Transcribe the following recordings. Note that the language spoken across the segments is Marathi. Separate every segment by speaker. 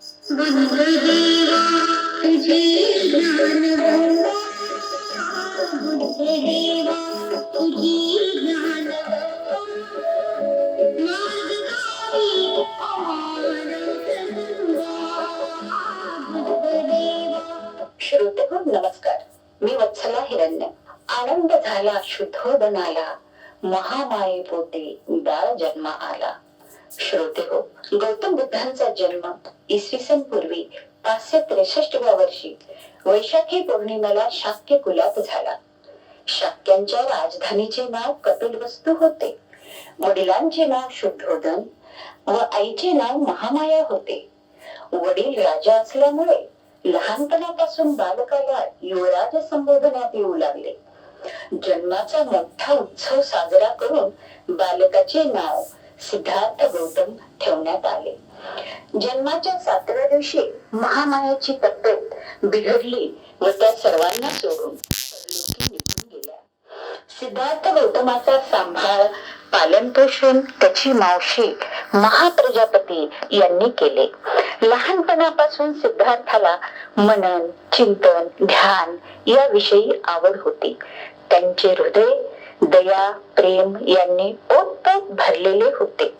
Speaker 1: बुद्धदेवा तुझे ज्ञान बुद्धदेवा ज्ञान मार्गकारी बुद्धदेवा
Speaker 2: नमस्कार. मी वत्सला हिरण्य. आनंद झाला शुद्धोदनाला महामाये पोटे बाळ जन्म आला. श्रोते हो. गौतम बुद्धांचा जन्म इसवी सन पूर्वी पाचशे त्रेसष्टव्या वर्षी वैशाखी पौर्णिमेला शाक्य कुलात झाला. शाक्यांच्या राजधानीचे नाव कपिलवस्तू होते. वडिलांचे नाव शुद्धोदन व आईचे नाव महामाया होते. वडील राजा असल्यामुळे लहानपणापासून बालकाला युवराज संबोधण्यात येऊ लागले. जन्माचा मोठा उत्सव साजरा करून बालकाचे नाव सिद्धार्थ गौतम ठेवण्यात आले. जन्माच्या सातव्या दिवशी महामायाची तब्येत बिघडली व त्या सर्वांना सोडून निघून गेल्या. सिद्धार्थ गौतमाचा सांभाळ पालन पोषण त्याची मावशी महाप्रजापती यांनी केले. लहानपणापासून सिद्धार्थाला मनन चिंतन ध्यान याविषयी आवड होती. त्यांचे हृदय दया प्रेम यांनी ओतप्रोत भरलेले होते.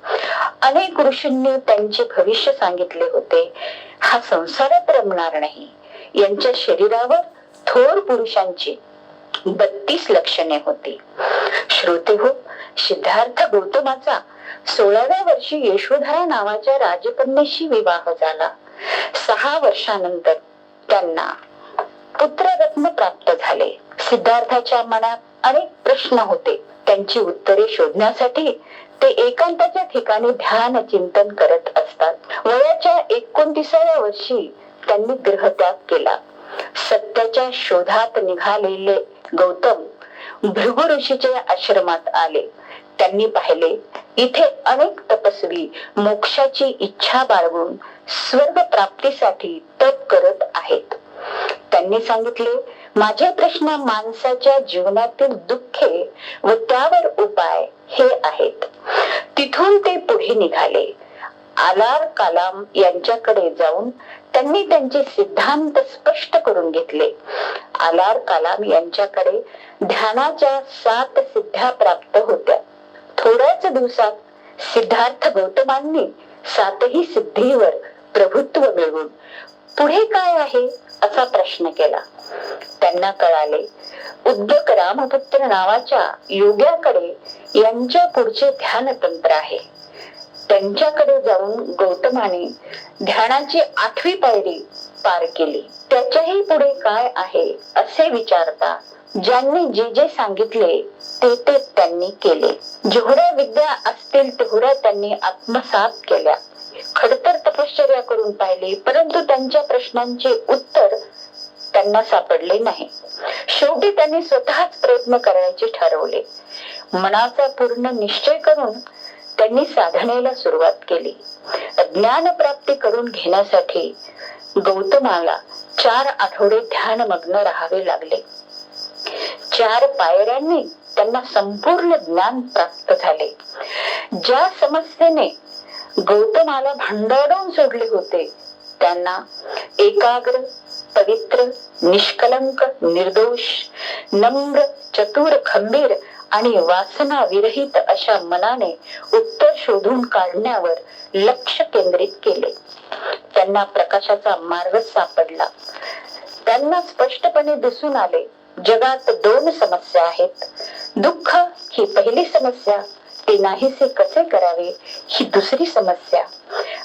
Speaker 2: अनेक ऋषींनी त्यांचे भविष्य सांगितले होते. हा संसारात रमणार नाही. यांच्या शरीरावर थोर पुरुषांची बत्तीस लक्षणे होती. श्रोते हो सिद्धार्थ गौतमाचा सोळाव्या वर्षी यशोधरा नावाच्या राजकन्याशी विवाह झाला. सहा वर्षानंतर त्यांना पुत्ररत्न प्राप्त झाले. सिद्धार्थाच्या मनात अनेक प्रश्न होते. त्यांची उत्तरे शोधण्यासाठी ते एकांताच्या ठिकाणी ध्यान चिंतन करत असतात. वयाच्या एकोणतीसाव्या वर्षी त्यांनी ग्रहत्याग केला. सत्याच्या शोधात निघालेले गौतम भृगु ऋषीच्या आश्रमात आले. त्यांनी पाहिले इथे अनेक तपस्वी मोक्षाची इच्छा बाळगून स्वर्ग प्राप्तीसाठी तप करत आहेत. त्यांनी सांगितले माझे प्रश्न माणसाच्या जीवनातील दुःखे व त्यावर उपाय हे आहेत. तिथून ते पुढे निघाले. आलार कलाम यांच्याकडे जाऊन त्यांनी त्यांचे सिद्धांत स्पष्ट करून घेतले. आलार कलाम यांच्याकडे ध्यानाच्या सात सिद्ध्या प्राप्त होत्या. थोड्याच दिवसात सिद्धार्थ गौतमांनी सातही सिद्धीवर प्रभुत्व मिळवून पुढे काय आहे? असा प्रश्न केला. त्यांना कळाले उद्योग रामपुत्र नावाच्या योग्याकडे यांच्या पुढचे ध्यान तंत्र आहे. त्यांच्याकडे जाऊन गौतमाने ध्यानाची आठवी पायरी पार केली. त्याच्याही पुढे काय आहे असे विचारता ज्यांनी जे जे सांगितले ते ते त्यांनी केले. जेवढ्या विद्या असतील तेवढ्या त्यांनी आत्मसात केल्या. खडतर तपश्चर्या करून पाहिले परंतु त्यांच्या प्रश्नांचे उत्तर त्यांना सापडले नाही. शेवटी त्यांनी स्वतःच प्रयत्न करायचे ठरवले. मनाचा पूर्ण निश्चय करून त्यांनी साधनेला सुरुवात केली. ज्ञान प्राप्ती करून घेण्यासाठी गौतमाला चार आठवडे ध्यानमग्न राहावे लागले. चार पायऱ्यांनी त्यांना संपूर्ण ज्ञान प्राप्त झाले. ज्या समस्येने गौतमाला भंडारून सोडले होते. त्यांना एकाग्र पवित्र निष्कलंक निर्दोष नम्र चतुर खंबीर आणि वासना विरहित अशा मनाने उत्तर शोधून काढण्यावर लक्ष केंद्रित केले. त्यांना प्रकाशाचा मार्ग सापडला. त्यांना स्पष्टपणे दिसून आले जगात दोन समस्या आहेत. दुःख ही पहिली समस्या ते नाहीसे कसे करावे ही दुसरी समस्या.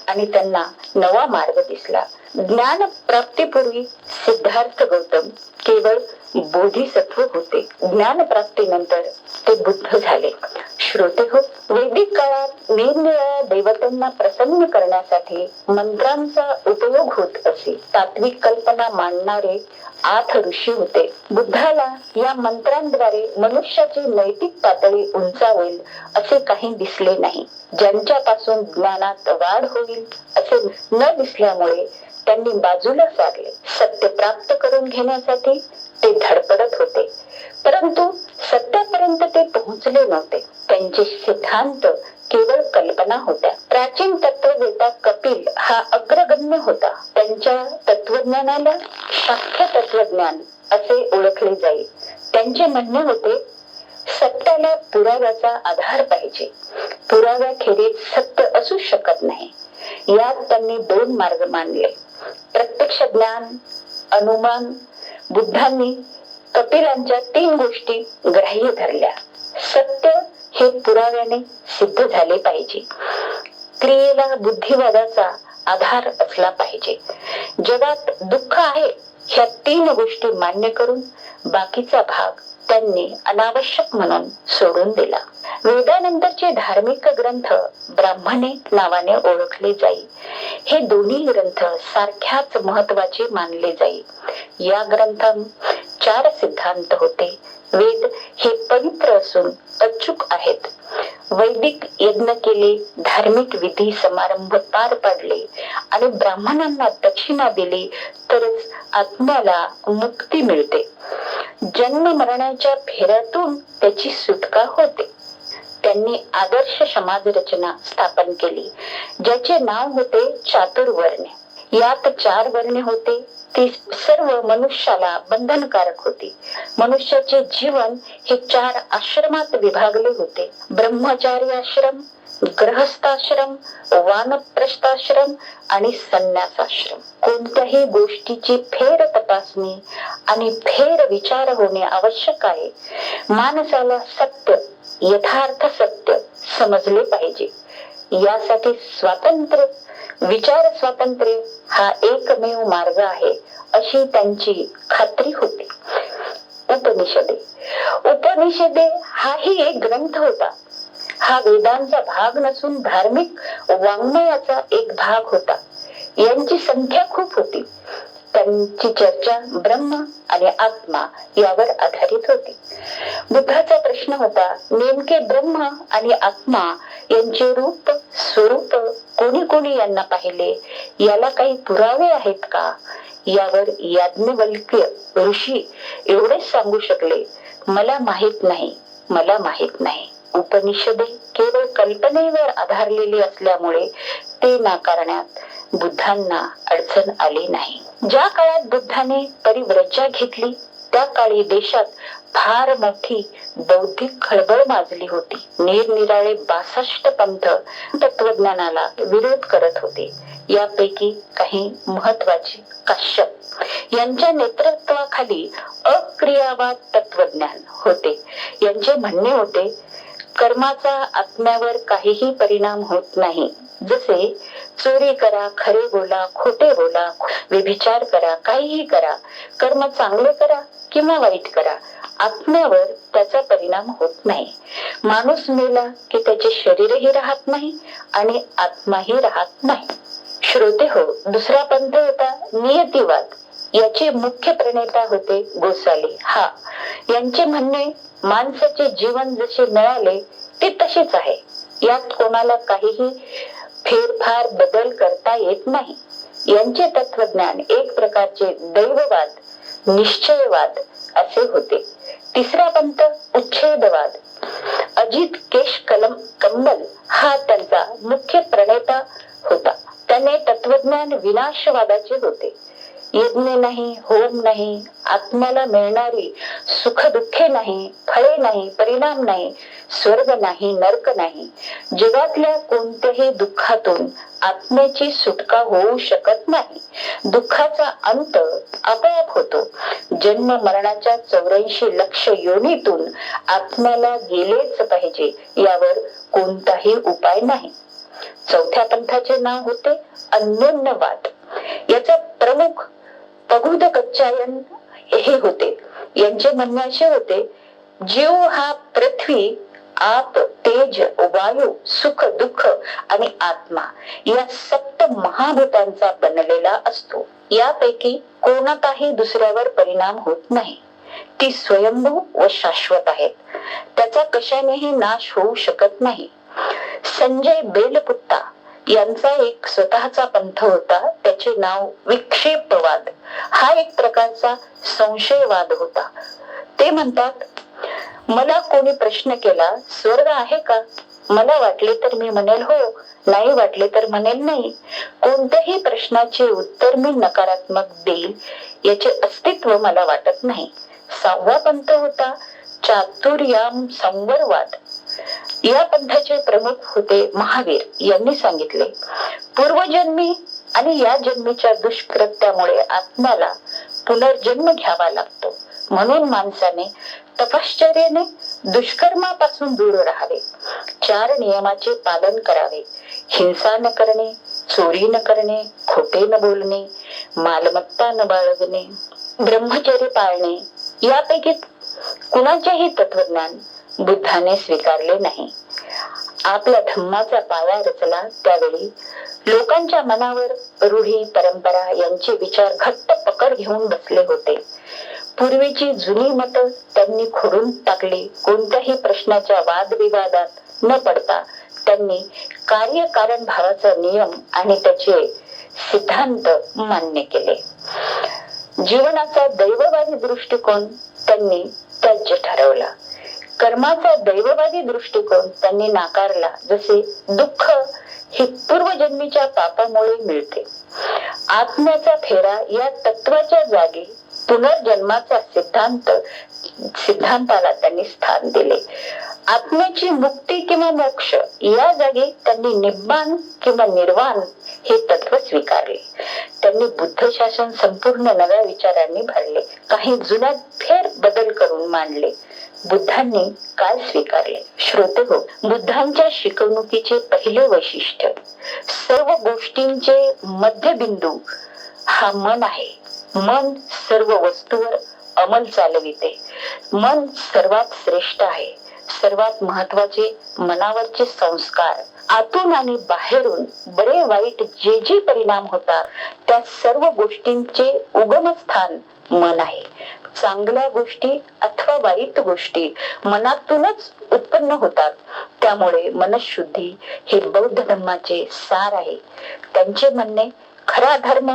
Speaker 2: आणि त्यांना नवा मार्ग दिसला. ज्ञान प्राप्तीपूर्वी सिद्धार्थ गौतम केवळ बोधिसत्व होते. ज्ञान प्राप्तीनंतर ते बुद्ध झाले. श्रोते हो वैदिक काळात निरनिळ्या देवतांना प्रसन्न करण्यासाठी मंत्रांचा उपयोग होत असे. तात्विक कल्पना मांडणारे आठ ऋषी होते. बुद्धाला या मंत्रांद्वारे मनुष्याची नैतिक पातळी उंचावेल असे काही दिसले नाही. ज्यांच्यापासून ज्ञानात वाढ होईल असे न दिसल्यामुळे त्यांनी बाजूला सारले. सत्य प्राप्त करून घेण्यासाठी ते धडपडत होते. परंतु सत्यापर्यंत ते पोहोचले नव्हते. त्यांचे सिद्धांत केवळ कल्पना होत्या. प्राचीन तत्ववेता कपिल हा अग्रगण्य होता. त्यांच्या तत्वज्ञानाला शाख्य तत्वज्ञान असे ओळखले जाईल त्यांचे म्हणणे होते सत्याला पुराव्याचा आधार पाहिजे. पुराव्याखेरीज सत्य असू शकत नाही. यात त्यांनी दोन मार्ग मानले प्रत्यक्ष ज्ञान अनुमान बुद्धांनी कपिलांच्या तीन गोष्टी ग्राह्य धरल्या. सत्य हे पुराव्याने सिद्ध झाले पाहिजे. क्रियेला बुद्धिवादाचा आधार असला पाहिजे. जगात दुःख आहे ह्या तीन गोष्टी मान्य करून बाकीचा भाग त्यांनी अनावश्यक म्हणून सोडून दिला. वेदानंतरचे धार्मिक ग्रंथ ब्राह्मणे नावाने ओळखले जाई. हे दोन्ही ग्रंथ सारख्याच महत्त्वाचे मानले जाई. या ग्रंथां चार सिद्धांत होते. वेद हे पवित्र असून अचूक आहेत. वैदिक यज्ञ केले धार्मिक विधी समारंभ पार पाडले आणि ब्राह्मणांना दक्षिणा दिली तरच आत्म्याला मुक्ती मिळते. जन्म मरणाच्या फेऱ्यातून त्याची सुटका होते. त्यांनी आदर्श समाज रचना स्थापन केली ज्याचे नाव होते चातुर्वर्ण्य. यात चार वर्णे होते. ती सर्व मनुष्याला बंधनकारक होती. मनुष्याचे जीवन हे चार आश्रमात विभागले होते. ब्रह्मचारी आश्रम ग्रहस्थाश्रम वानप्रस्थाश्रम आणि संन्यासाश्रम. कोणत्याही गोष्टीची फेर तपासणी आणि फेर विचार होणे आवश्यक आहे. माणसाला सत्य यथार्थ सत्य समजले पाहिजे. यासाठी स्वातंत्र्य विचार स्वातंत्र्य हा एकमेव मार्ग आहे अशी त्यांची खात्री होती. उपनिषदे. उपनिषदे हाही एक ग्रंथ होता. हा वेदांचा भाग नसून धार्मिक वाङ्मयाचा एक भाग होता. यांची संख्या खूप होती. त्यांची चर्चा ब्रह्म आणि आत्मा यावर आधारित होती. बुद्धाचा प्रश्न होता नेमके ब्रह्म आणि आत्मा यांचे रूप स्वरूप कोणी कोणी यांना पाहिले? याला काही पुरावे आहेत का? यावर याज्ञवल्क्य ऋषी एवढेच सांगू शकले मला माहीत नाही मला माहीत नाही. उपनिषदे केवळ कल्पनेवर आधारलेली असल्यामुळे ते नाकारण्यात बुद्धांना अडचण आली नाही. ज्या काळात बुद्धाने परिव्रजा घेतली त्या काळी देशात फार मोठी बौद्धिक खळबळ माजली होती. निरनिराळे बासष्ट पंथ तत्वज्ञानाला विरोध करत होते. यापैकी काही महत्त्वाचे काश्यप. यांच्या नेतृत्वाखाली अक्रियावाद तत्वज्ञान होते. यांचे म्हणणे होते कर्माचा आत्म्यावर काहीही परिणाम होत नाही. जसे चोरी करा खरे बोला खोटे बोला व्यभिचार करा काहीही करा कर्म चांगले करा किंवा वाईट करा आत्म्यावर त्याचा परिणाम होत नाही. माणूस मेला की त्याचे शरीरही राहत नाही आणि आत्माही राहत नाही. श्रोते हो दुसरा पंथ होता नियतिवाद. याचे मुख्य प्रणेता होते गोसाले. हा यांचे म्हणणे माणसाचे जीवन जसे मिळाले ते तसेच आहे. यात कोणाला काहीही फेरफार बदल करता येत नाही. यांचे तत्वज्ञान एक प्रकारचे दैववाद निश्चयवाद असे होते. तिसरा पंत उच्छेदवाद. अजित केश कलम कंबल हा त्यांचा मुख्य प्रणेता होता. त्याने तत्वज्ञान विनाशवादाचे होते. यज्ञ नाही होम नाही. आत्म्याला मिळणारी सुख दुःखे नाही फळे नाही परिणाम नाही स्वर्ग नाही नर्क नाही. जगातल्या कोणत्याही दुःखातून आत्म्याची सुटका होऊ शकत नाही. दुःखाचा अंत आपोआप होतो. जन्म मरणाच्या चौऱ्याऐंशी लक्ष योनीतून आत्म्याला गेलेच पाहिजे यावर कोणताही उपाय नाही. चौथ्या पंथाचे नाव होते अन्योन्यवाद. याचा प्रमुख पगुद कच्चायन हे होते. यांचे म्हणणे असे होते जीव हा पृथ्वी आप तेज वायू सुख दुःख आणि आत्मा या सप्त महाभूतांचा बनलेला असतो. यापैकी कोणताही दुसऱ्यावर परिणाम होत नाही. ती स्वयंभू व शाश्वत आहेत. त्याचा कशानेही नाश होऊ शकत नाही. संजय बेलपुत्र यांचा एक स्वतःचा पंथ होता त्याचे नाव विक्षेपवाद. हा एक प्रकारचा संशयवाद होता. ते म्हणतात मला कोणी प्रश्न केला स्वर्ग आहे का? मला वाटले तर मी म्हणेल हो नाही वाटले तर म्हणेल नाही. कोणत्याही प्रश्नाचे उत्तर मी नकारात्मक देईल याचे अस्तित्व मला वाटत नाही. सहावा पंथ होता चातुर्याम संवरवाद. या पंथाचे प्रमुख होते महावीर यांनी सांगितले. पूर्वजन्मी आणि या जन्मीच्या दुष्कृत्यामुळे आत्म्याला पुनर्जन्म घ्यावा लागतो. म्हणून माणसाने तपश्चर्याने दुष्कर्मापासून दूर राहावे. चार नियमाचे पालन करावे. हिंसा न करणे चोरी न करणे खोटे न बोलणे मालमत्ता न बाळगणे ब्रह्मचर्य पाळणे यापैकी कुणाचेही तत्वज्ञान बुद्धाने स्वीकारले नाही. आपल्या धम्माचा पाया रचला त्यावेळी लोकांच्या मनावर रूढी परंपरा यांचे विचार घट्ट पकड घेऊन बसले होते. पूर्वीची जुनी मत त्यांनी खोडून टाकली. कोणत्याही प्रश्नाच्या वादविवादात न पडता त्यांनी कार्यकारण भावाचा नियम आणि त्याचे सिद्धांत मान्य केले. जीवनाचा दैववादी दृष्टिकोन त्यांनी त्याज्य ठरवला. कर्माचा दैववादी दृष्टिकोन त्यांनी नाकारला. जसे दुःख हे पूर्वजन्मीच्या पापामुळे मिळते. आत्म्याचा फेरा या तत्वाच्या जागी पुनर्जन्माचा सिद्धांत सिद्धांताला त्यांनी स्थान दिले. आत्म्याची मुक्ती किंवा मोक्ष या जागी त्यांनी निब्बाण किंवा निर्वाण हे तत्व स्वीकारले. त्यांनी बुद्ध शासन संपूर्ण नव्या विचारांनी भरले. काही जुन्यात फेर बदल करून मांडले. बुद्धांनी काय स्वीकारले. श्रोते हो बुद्धांच्या शिकवणुकीचे पहिले वैशिष्ट्य सर्व गोष्टींचे मध्यबिंदू हा मन आहे. मन सर्व वस्तूवर अमल चालविते. मन सर्वात श्रेष्ठ आहे सर्वात महत्त्वाचे मनावरचे संस्कार. आतून आणि बाहेरून बरे वाईट जे जे परिणाम होतात त्या सर्व गोष्टींचे उगमस्थान मन आहे. चांगल्या गोष्टी अथवा वाईट गोष्टी मनातूनच उत्पन्न होतात. त्यामुळे मनशुद्धी हे बौद्ध धर्माचे सार आहे. त्यांचे म्हणणे खरा धर्म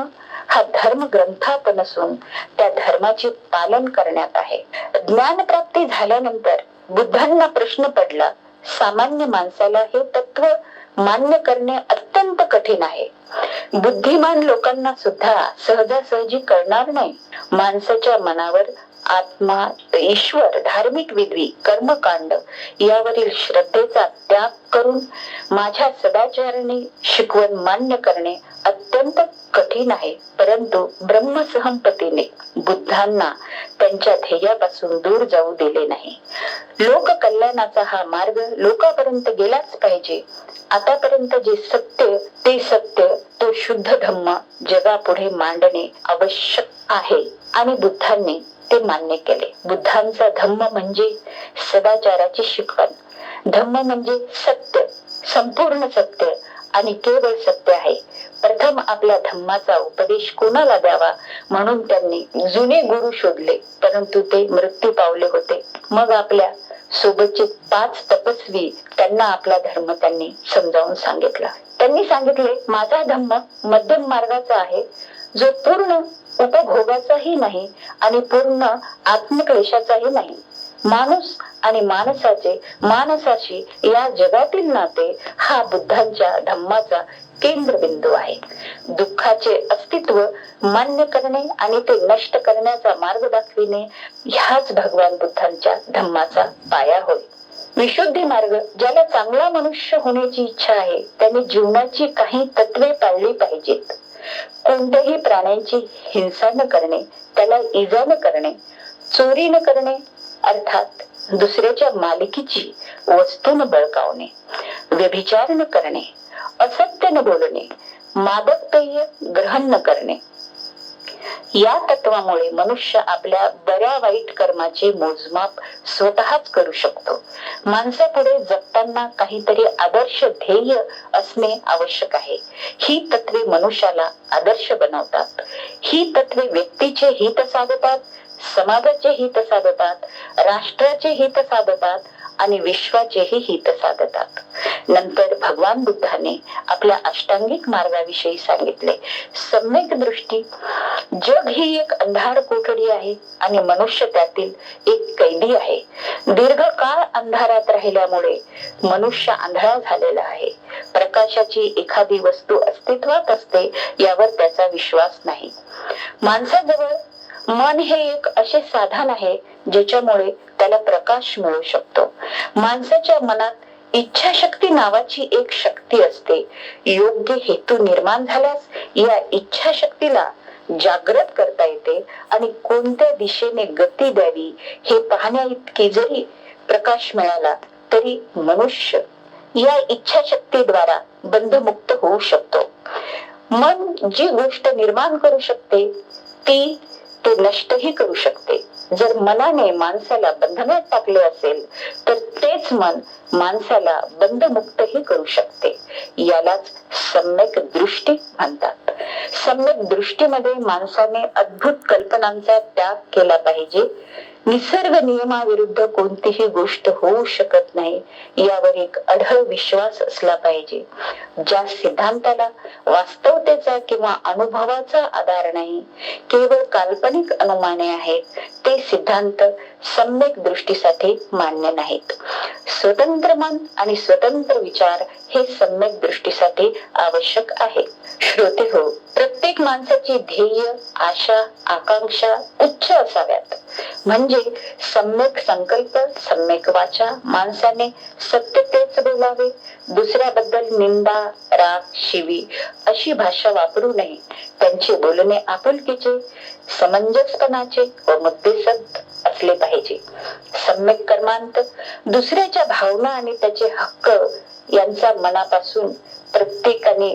Speaker 2: हा धर्म ग्रंथात असून त्या धर्माचे पालन करण्यात आहे. ज्ञान प्राप्ती झाल्यानंतर बुद्धांना प्रश्न पडला सामान्य माणसाला हे तत्व मान्य करणे अत्यंत कठीण आहे. बुद्धिमान लोकांना सुद्धा सहजासहजी कळणार नाही. माणसाच्या मनावर आत्मा ईश्वर धार्मिक विधी कर्मकांड यावरील श्रद्धेचा त्याग करून माझ्या सदाचाराने शिकवण मान्य करणे अत्यंत कठीण आहे. परंतु ब्रह्मसहमपतीने बुद्धांना त्यांच्या ध्येयापासून दूर जाऊ दिले नाही. लोक कल्याणाचा हा मार्ग लोकांपर्यंत गेलाच पाहिजे. आतापर्यंत जे सत्य ते सत्य तो शुद्ध धम्म जगापुढे मांडणे आवश्यक आहे. आणि बुद्धांनी ते मान्य केले. बुद्धांचा धम्म म्हणजे सदाचाराची शिकवण. धम्म म्हणजे सत्य संपूर्ण सत्य आणि केवळ सत्य आहे. प्रथम आपल्या धम्माचा उपदेश कोणाला द्यावा? म्हणून त्यांनी जुने गुरु शोधले परंतु ते मृत्यू पावले होते. मग आपल्या सोबतचे पाच तपस्वी त्यांना आपला धर्म त्यांनी समजावून सांगितला. त्यांनी सांगितले माझा धम्म मध्यम मार्गाचा आहे. जो पूर्ण उपभोगाचाही नाही आणि पूर्ण आत्मक्लेशाचाही नाही. माणूस आणि माणसाचे माणसाशी या जगातील नाते हा बुद्धांच्या धम्माचा केंद्रबिंदू आहे. दुःखाचे अस्तित्व मान्य करणे आणि ते नष्ट करण्याचा मार्ग दाखविणे ह्याच भगवान बुद्धांच्या धम्माचा पाया होय. विशुद्धी मार्ग ज्याला चांगला मनुष्य होण्याची इच्छा आहे त्याने जीवनाची काही तत्वे पाळली पाहिजेत. कोणत्याही प्राण्यांची हिंसा न करणे त्याला इजा न करणे चोरी न करणे अर्थात दुसऱ्याच्या मालकीची वस्तू न बळकावणे व्यभिचार न करणे असत्य न बोलणे मादक पेय ग्रहण न करणे या तत्वामुळे मनुष्य आपल्या बऱ्या वाईट कर्माचे मोजमाप स्वतःच करू शकतो. माणसापुढे जगताना काहीतरी आदर्श ध्येय असणे आवश्यक आहे. ही तत्वे मनुष्याला आदर्श बनवतात. ही तत्वे व्यक्तीचे हित साधतात समाजाचे हित साधतात राष्ट्राचे हित साधतात आणि विश्वाचेही हित साधतात. नंतर भगवान बुद्धाने आपल्या अष्टांगिक मार्गाविषयी सांगितले. सम्यक दृष्टी जग ही एक अंधार कोठडी आहे आणि मनुष्य त्यातील एक कैदी आहे. दीर्घकाळ अंधारात राहिल्यामुळे मनुष्य आंधळा झालेला आहे. प्रकाशाची एखादी वस्तू अस्तित्वात असते यावर त्याचा विश्वास नाही. माणसाजवळ मन हे एक असे साधन आहे ज्याच्यामुळे त्याला प्रकाश मिळू शकतो. माणसाच्या मनात इच्छाशक्ती नावाची एक शक्ती असते. योग्य हेतू निर्माण झाल्यास या इच्छाशक्तीला जागृत करता येते आणि कोणत्या दिशेने गती द्यावी हे पाहण्या इतकी जरी प्रकाश मिळाला तरी मनुष्य या इच्छाशक्तीद्वारा बंधमुक्त होऊ शकतो. मन जी गोष्ट निर्माण करू शकते ती ते नष्टही करू शकते. जर मनाने माणसाला बंधनात टाकले असेल तर तेच मन माणसाला बंधमुक्तही करू शकते. यालाच सम्यक दृष्टी म्हणतात. सम्यक दृष्टीमध्ये माणसाने अद्भुत कल्पनांचा त्याग केला पाहिजे. निसर्ग नियमाविरुद्ध कोणतीही गोष्ट होऊ शकत नाही. यावर एक अढळ विश्वास असला पाहिजे. ज्या सिद्धांताला वास्तवतेचा किंवा अनुभवाचा आधार नाही केवळ काल्पनिक अनुमाने आहेत ते सिद्धांत सम्यक दृष्टीसाठी मान्य नाहीत. स्वतंत्र मन आणि स्वतंत्र विचार हे सम्यक दृष्टीसाठी आवश्यक आहे. श्रोते हो प्रत्येक माणसाची ध्येय आशा आकांक्षा उच्च असाव्यात. म्हणजे सम्यक संकल्प सम्यक वाचा माणसाने सत्य तेच बोलावे दुसऱ्याबद्दल निंदा राग शिवी अशी भाषा वापरू नये. त्यांचे बोलणे आपुलकीचे समंजसपणाचे व मुद्देसत असले पाहिजे. पाहिजे सम्यक कर्मांत दुसऱ्याच्या भावना आणि त्याचे हक्क यांचा मनापासून प्रत्येकाने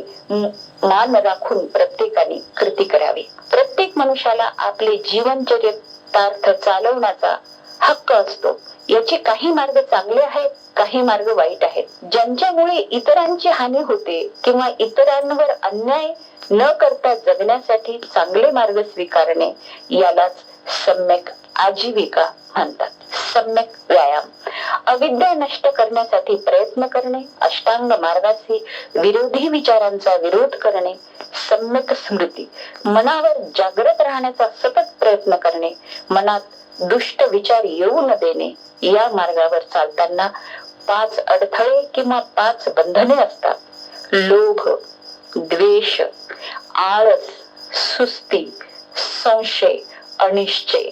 Speaker 2: मान राखून प्रत्येकाने कृती करावी. प्रत्येक मनुष्याला आपले जीवन चरितार्थ चालवण्याचा हक्क असतो. याचे काही मार्ग चांगले आहेत काही मार्ग वाईट आहेत. ज्यांच्यामुळे इतरांची हानी होते किंवा इतरांवर अन्याय न करता जगण्यासाठी चांगले मार्ग स्वीकारणे यालाच सम्यक आजीविका म्हणतात. सम्यक व्यायाम. अविद्या नष्ट करण्यासाठी प्रयत्न करणे अष्टांग मार्गाशी विरोधी विचारांचा विरोध करणे सम्यक स्मृती. मनावर जागृत राहण्याचा सतत प्रयत्न करणे मनात दुष्ट विचार येऊ न देणे या मार्गावर चालताना पाच अडथळे किंवा पाच बंधने असतात. लोभ द्वेष आळस सुस्ती संशय अनिश्चय.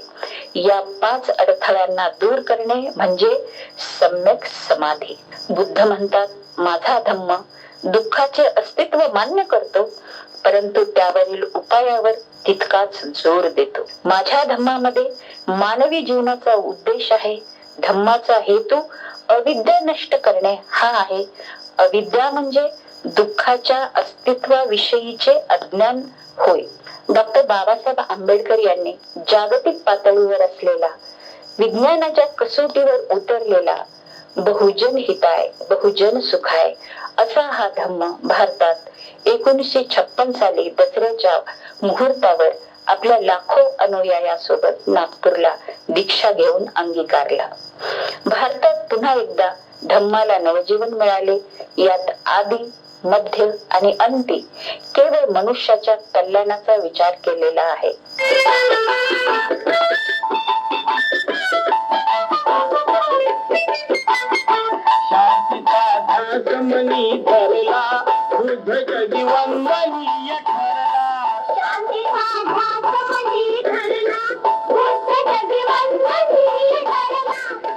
Speaker 2: या पाच अडथळ्यांना दूर करणे म्हणजे सम्यक समाधी. बुद्ध म्हणतात माझा धम्म दुःखाचे अस्तित्व मान्य करतो परंतु त्यावरील उपायावर तितकाच जोर देतो. माझ्या धम्मामध्ये मानवी जीवनाचा उद्देश आहे. धम्माचा हेतू अविद्या नष्ट करणे हा आहे. अविद्या म्हणजे दुःखाच्या अस्तित्वाविषयीचे अज्ञान होय. डॉक्टर बाबासाहेब आंबेडकर यांनी जागतिक पातळीवर असलेला विज्ञानाच्या कसोटीवर उतरलेला बहुजन हिताय बहुजन सुखाय असा हा धम्म भारतात एकोणीसशे छप्पन साली दसऱ्याच्या मुहूर्तावर आपल्या लाखो अनुयायासोबत नागपूरला दीक्षा घेऊन अंगीकारला. भारतात पुन्हा एकदा धम्माला नवजीवन मिळाले. यात आदी मध्य आणि अंती केवळ मनुष्याच्या कल्याणाचा विचार केलेला आहे.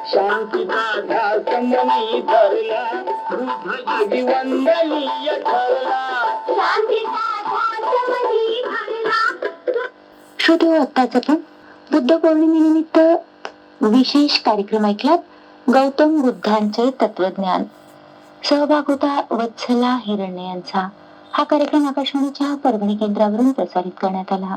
Speaker 3: शांतीचा ध्यास मनी धरला अभिवंदनीय ठरला. बुद्ध
Speaker 4: श्रोते हो, आत्ताच आपण बुद्ध पौर्णिमेनिमित्त विशेष कार्यक्रम ऐकलात. गौतम बुद्धांचे तत्वज्ञान सहभाग होता वत्सला हिरण्य यांचा हा कार्यक्रम आकाशवाणीच्या परभणी केंद्रावरून प्रसारित करण्यात आला.